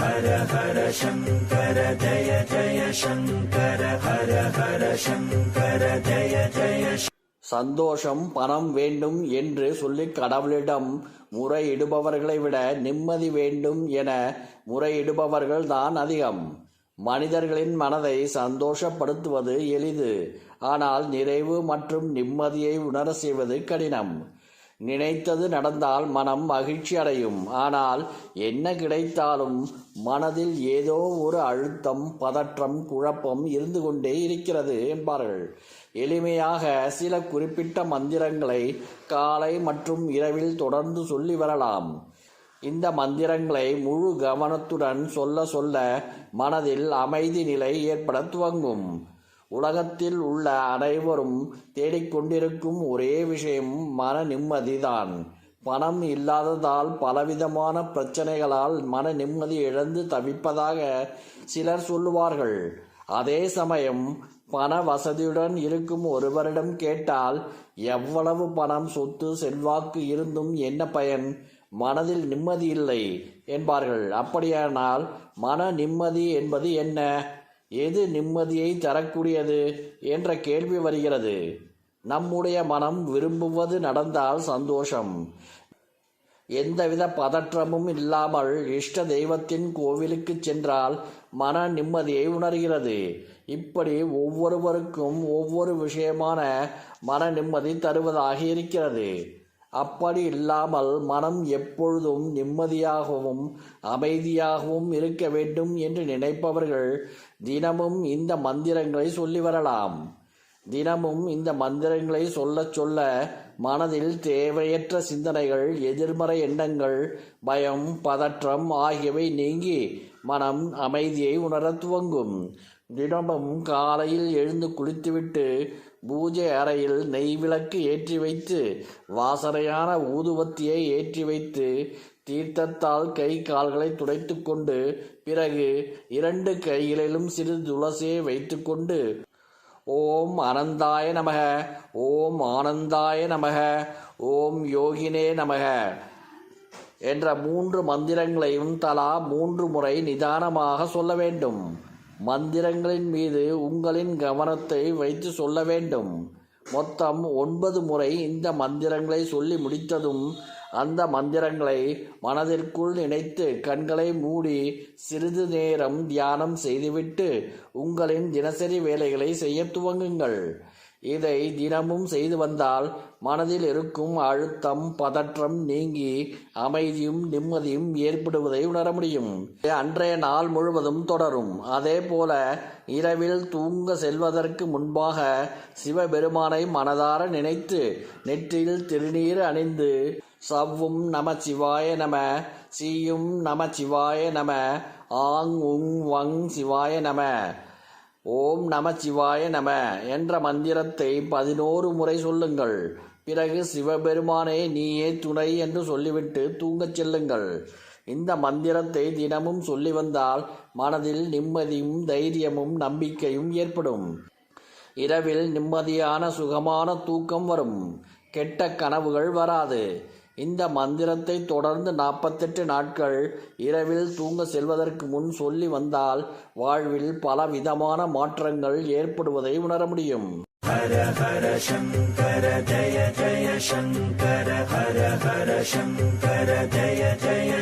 ஹர ஹர சங்கர ஜய ஜய சங்கர ஹர ஹர சங்கர ஜய ஜய சந்தோஷம் பணம் வேண்டும் என்று சொல்லி கடவுளிடம் முறையிடுபவர்களை விட நிம்மதி வேண்டும் என முறையிடுபவர்கள் தான் அதிகம். மனிதர்களின் மனதை சந்தோஷப்படுத்துவது எளிது. ஆனால் நிறைவு மற்றும் நிம்மதியை உணர செய்வது கடினம். நினைத்தது நடந்தால் மனம் மகிழ்ச்சி அடையும். ஆனால் என்ன கிடைத்தாலும் மனதில் ஏதோ ஒரு அழுத்தம் பதற்றம் குழப்பம் இருந்து கொண்டே இருக்கிறது என்பார்கள். எளிமையாக சில குறிப்பிட்ட மந்திரங்களை காலை மற்றும் இரவில் தொடர்ந்து சொல்லி வரலாம். இந்த மந்திரங்களை முழு கவனத்துடன் சொல்ல சொல்ல மனதில் அமைதி நிலை ஏற்பட துவங்கும். உலகத்தில் உள்ள அனைவரும் தேடிக்கொண்டிருக்கும் ஒரே விஷயம் மன நிம்மதிதான். பணம் இல்லாததால் பலவிதமான பிரச்சனைகளால் மன நிம்மதி இழந்து தவிப்பதாக சிலர் சொல்லுவார்கள். அதே சமயம் பண வசதியுடன் இருக்கும் ஒருவரிடம் கேட்டால் எவ்வளவு பணம் சொத்து செல்வாக்கு இருந்தும் என்ன பயன்? மனதில் நிம்மதி இல்லை என்பார்கள். அப்படியானால் மன நிம்மதி என்பது என்ன? எது நிம்மதியை தரக்கூடியது என்ற கேள்வி வருகிறது. நம்முடைய மனம் விரும்புவது நடந்தால் சந்தோஷம். எந்தவித பதற்றமும் இல்லாமல் இஷ்ட தெய்வத்தின் கோவிலுக்கு சென்றால் மன நிம்மதியை உணர்கிறது. இப்படி ஒவ்வொருவருக்கும் ஒவ்வொரு விஷயமான மன நிம்மதி தருவதாக இருக்கிறது. அப்படி இல்லாமல் மனம் எப்பொழுதும் நிம்மதியாகவும் அமைதியாகவும் இருக்க வேண்டும் என்று நினைப்பவர்கள் தினமும் இந்த மந்திரங்களை சொல்லி வரலாம். தினமும் இந்த மந்திரங்களை சொல்ல சொல்ல மனதில் தேவையற்ற சிந்தனைகள் எதிர்மறை எண்ணங்கள் பயம் பதற்றம் ஆகியவை நீங்கி மனம் அமைதியை உணரத் துவங்கும். தினமும் காலையில் எழுந்து குளித்துவிட்டு பூஜை அறையில் நெய் விளக்கு ஏற்றி வைத்து வாசனையான ஊதுவத்தியை ஏற்றி வைத்து தீர்த்தத்தால் கை கால்களை துடைத்து கொண்டு பிறகு இரண்டு கைகளிலும் சிறு துளசியை வைத்துக்கொண்டு ஓம் அனந்தாய நமக ஓம் ஆனந்தாய நமக ஓம் யோகினே நமக என்ற மூன்று மந்திரங்களையும் தலா மூன்று முறை நிதானமாக சொல்ல வேண்டும். மந்திரங்களின் மீது உங்களின் கவனத்தை வைத்து சொல்ல வேண்டும். மொத்தம் ஒன்பது முறை இந்த மந்திரங்களை சொல்லி முடித்ததும் அந்த மந்திரங்களை மனதிற்குள் நினைத்து கண்களை மூடி சிறிது நேரம் தியானம் செய்துவிட்டு உங்களின் தினசரி வேலைகளை செய்ய துவங்குங்கள். இதை தினமும் செய்து வந்தால் மனதில் இருக்கும் அழுத்தம் பதற்றம் நீங்கி அமைதியும் நிம்மதியும் ஏற்படுவதை உணர முடியும். அன்றைய நாள் முழுவதும் தொடரும். அதே போல இரவில் தூங்க செல்வதற்கு முன்பாக சிவபெருமானை மனதார நினைத்து நெற்றியில் திருநீர் அணிந்து சவ்வும் நம சிவாய நம சீயும் நம சிவாய நம ஆங் உங் வங் சிவாய நம ஓம் நம சிவாய நம என்ற மந்திரத்தை பதினோரு முறை சொல்லுங்கள். பிறகு சிவபெருமானே நீயே துணை என்று சொல்லிவிட்டு தூங்கச் செல்லுங்கள். இந்த மந்திரத்தை தினமும் சொல்லி வந்தால் மனதில் நிம்மதியும் தைரியமும் நம்பிக்கையும் ஏற்படும். இரவில் நிம்மதியான சுகமான தூக்கம் வரும். கெட்ட கனவுகள் வராது. இந்த மந்திரத்தை தொடர்ந்து நாற்பத்தெட்டு நாட்கள் இரவில் தூங்க செல்வதற்கு முன் சொல்லி வந்தால் வாழ்வில் பல விதமான மாற்றங்கள் ஏற்படுவதை உணர முடியும். ஹர ஹர சங்கர ஜய ஜய சங்கர ஹர ஹர சங்கர ஜய ஜய